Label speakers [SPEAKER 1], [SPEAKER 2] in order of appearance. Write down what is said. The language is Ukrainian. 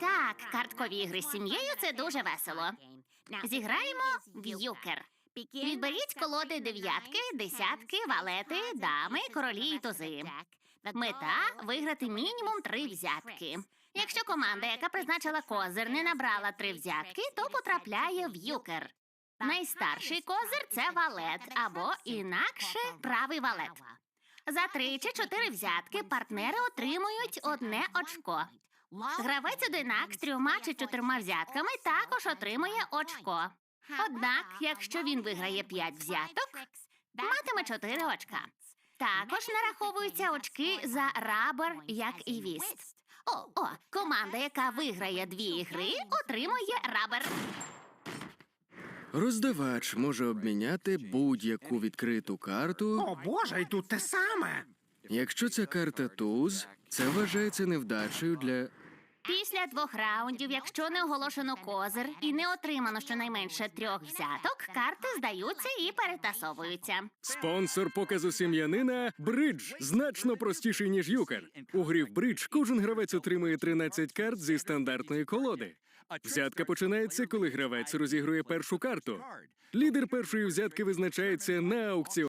[SPEAKER 1] Так, карткові ігри з сім'єю це дуже весело. Зіграємо в юкер. Відберіть колоди дев'ятки, десятки, валети, дами, королі і тузи. Мета виграти мінімум три взятки. Якщо команда, яка призначила козир, не набрала три взятки, то потрапляє в юкер. Найстарший козир це валет або інакше правий валет. За три чи чотири взятки партнери отримують одне очко. Гравець одинак з трьома чи чотирма взятками також отримує очко. Однак, якщо він виграє п'ять взяток, матиме чотири очка. Також нараховуються очки за рабер, як і віст. О, о, команда, яка виграє дві гри, отримує рабер.
[SPEAKER 2] Роздавач може обміняти будь-яку відкриту карту.
[SPEAKER 3] О боже, і тут те саме.
[SPEAKER 2] Якщо ця карта туз, це вважається невдачею для.
[SPEAKER 1] Після двох раундів, якщо не оголошено козир і не отримано щонайменше трьох взяток, карти здаються і перетасовуються.
[SPEAKER 2] Спонсор показу сім'янина бридж значно простіший, ніж юкер. У грі в бридж кожен гравець отримує 13 карт зі стандартної колоди. Взятка починається, коли гравець розігрує першу карту. Лідер першої взятки визначається на аукціоні.